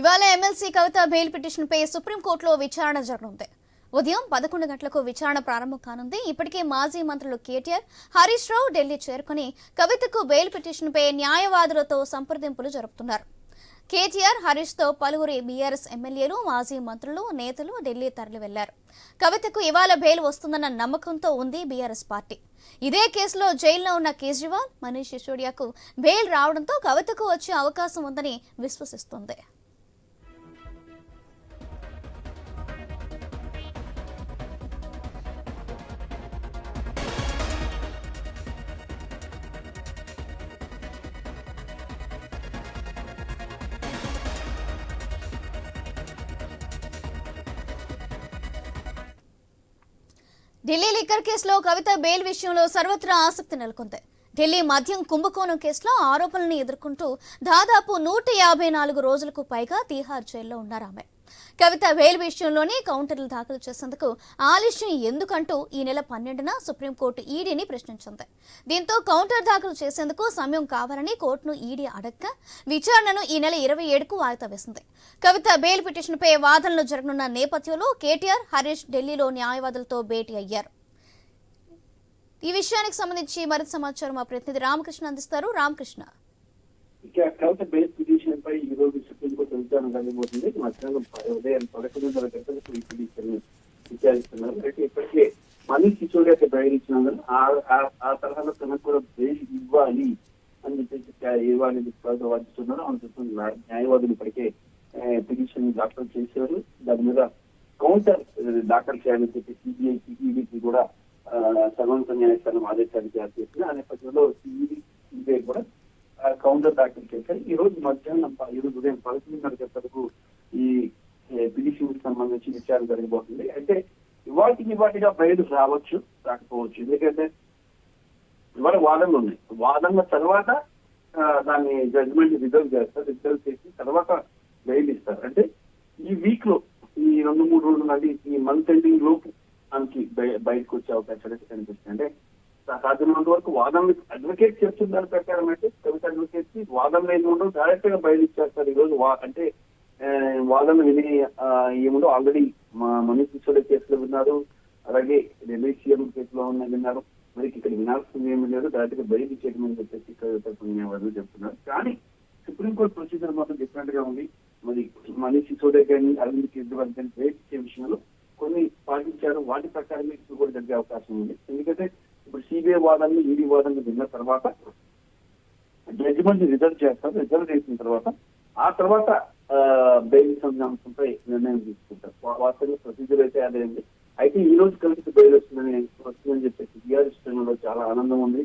ఇవాళ ఎమ్మెల్సీ కవిత బెయిల్ పిటిషన్పై సుప్రీంకోర్టులో విచారణ జరగనుంది. ఉదయం పదకొండు గంటలకు విచారణ ప్రారంభం కానుంది. ఇప్పటికే మాజీ మంత్రులు కేటీఆర్ హరీష్ రావు ఢిల్లీ చేరుకుని కవితకు బెయిల్ పిటిషన్పై న్యాయవాదులతో సంప్రదింపులు జరుపుతున్నారు. కేటీఆర్ హరీష్తో పలువురు బీఆర్ఎస్ ఎమ్మెల్యేలు మాజీ మంత్రులు నేతలు ఢిల్లీ తరలి వెళ్ళారు కవితకు ఇవాళ బెయిల్ వస్తుందన్న నమ్మకంతో ఉంది బీఆర్ఎస్ పార్టీ. ఇదే కేసులో జైల్లో ఉన్న కేజ్రీవాల్ మనీష్ సిసోడియాకు బెయిల్ రావడంతో కవితకు వచ్చే అవకాశం ఉందని విశ్వసిస్తుంది. ఢిల్లీ లిక్కర్ కేసులో కవిత బెయిల్ విషయంలో సర్వత్రా ఆసక్తి నెలకొంది. ఢిల్లీ మద్యం కుంభకోణం కేసులో ఆరోపణలను ఎదుర్కొంటూ దాదాపు నూట యాభై నాలుగు రోజులకు పైగా తీహార్ జైల్లో ఉన్నారు ఆమె. కవిత వేలు విషయంలోనే కౌంటర్లు దాఖలు చేసేందుకు ఆలస్యం ఎందుకంటూ ఈ నెల పన్నెండున సుప్రీంకోర్టు ఈడీని ప్రశ్నించింది. దీంతో కౌంటర్ దాఖలు చేసేందుకు సమయం కావాలని కోర్టును ఈడీ అడక్క విచారణను ఈ నెల ఇరవై ఏడుకు వాయిదా వేసింది. కవిత బెయిల్ పిటిషన్పై వాదనలు జరగనున్న నేపథ్యంలో కేటీఆర్ హరీష్ ఢిల్లీలో న్యాయవాదులతో భేటీ అయ్యారు. ఈ విషయానికి సంబంధించి మరింత సమాచారం మా ప్రతినిధి రామకృష్ణ అందిస్తారు. రామకృష్ణ. ఇక కవిత బేస్ పిటిషన్ పై ఈ రోజు సుప్రీంకోర్టు విచారణ జరగబోతుంది. మధ్యాహ్నం ఉదయం పదకొండున్నర గంటలకు ఈ పిటిషన్ విచారిస్తున్నారు. అయితే ఇప్పటికే మనీ సిసోడియాకి బయలు ఇచ్చినందున ఆ- ఆ- తరహాలో తనకు కూడా బెయిల్ ఇవ్వాలి అని చెప్పేసి ఇవ్వాలి వాదిస్తున్నారు అందుకు న్యాయవాదులు ఇప్పటికే పిటిషన్ దాఖలు చేశారు. దాని మీద కౌంటర్ దాఖలు చేయాలని చెప్పి సిబిఐ సిఈడికి కూడా ఆ, సర్వోన్నత న్యాయస్థానం ఆదేశాలు జారీ చేసిన ఆ నేపథ్యంలో ఈడీ కౌంటర్ దాఖలు చేశారు ఈ రోజు మధ్యాహ్నం ఈ రోజు ఉదయం పదకొండున్నర గంటలకు ఈ పిటిషన్ సంబంధించి విచారణ జరగబోతుంది అయితే ఇవాటికి ఇవాటిగా బయలు రావచ్చు రాకపోవచ్చు. ఎందుకంటే ఇవాళ వాదనలు ఉన్నాయి. వాదనల తర్వాత దాన్ని జడ్జిమెంట్ రిజర్వ్ చేస్తారు రిజర్వ్ చేసి తర్వాత బెయిల్ ఇస్తారు. అంటే ఈ వీక్లో ఈ రెండు మూడు రోజులు నుండి ఈ మంత్ ఎండింగ్ లోపు మనకి బయటకు వచ్చే అవకాశాలు అయితే కనిపిస్తుంది అంటే సాధ్యమైనంత వరకు వాదనలు అడ్వకేట్ చేస్తున్న దాని ప్రకారం అయితే కవిత అడ్వకేట్ వాదన వాదనలు డైరెక్ట్గా బయలు ఇచ్చేస్తారు ఈ రోజు వా- అంటే వాదన విని ఏముందో ఏముండో ఆల్రెడీ మా మనీష్ సిసోడియా కేసులో విన్నారు అలాగే ఢిల్లీ సీఎం కేసులో ఉన్న విన్నారు మరి ఇక్కడ వినాల్సింది ఏమి లేదు డైరెక్ట్గా బయలు చేయడం చెప్పేసి న్యాయవాదులు చెప్తున్నారు. కానీ సుప్రీంకోర్టు ప్రొసీజర్ మాత్రం డిఫరెంట్గా ఉంది. మరి మనీష్ సిసోడియా కానీ అరవింద్ కేజ్రీవాల్ కానీ బయట ఇచ్చే విషయంలో కొన్ని పాటించారు. వాటి ప్రకారమే ఇప్పుడు కూడా జరిగే అవకాశం ఉంది. ఎందుకంటే ఇప్పుడు సిబిఐ వాదనలు ఈడీ వాదనలు విన్న తర్వాత జడ్జిమెంట్ రిజర్వ్ చేస్తారు. రిజర్వ్ చేసిన తర్వాత ఆ తర్వాత బెయిల్ సంజాంశంపై నిర్ణయం తీసుకుంటారు. వాస్తవంగా ప్రొసీజర్ అయితే అదే ఉంది అయితే ఈ రోజు కలిసి బెయిల్ వస్తుందని వస్తుందని చెప్పేసి బీఆర్ఎస్ శ్రేణుల్లో చాలా ఆనందం ఉంది.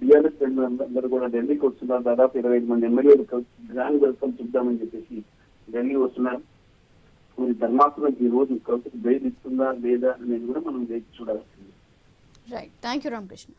బీఆర్ఎస్ శ్రేణులు అందరూ కూడా ఢిల్లీకి వస్తున్నారు. దాదాపు ఇరవై ఐదు మంది ఎమ్మెల్యేలు కలిసి గ్రాండ్ వెల్కమ్ చూద్దామని చెప్పేసి ఢిల్లీ వస్తున్నారు. మరి ధర్మాసనం ఈ రోజు కలిసి బెయిల్ ఇస్తుందా లేదా అనేది కూడా మనం వేచి చూడాల్సింది. Right thank you Ramakrishna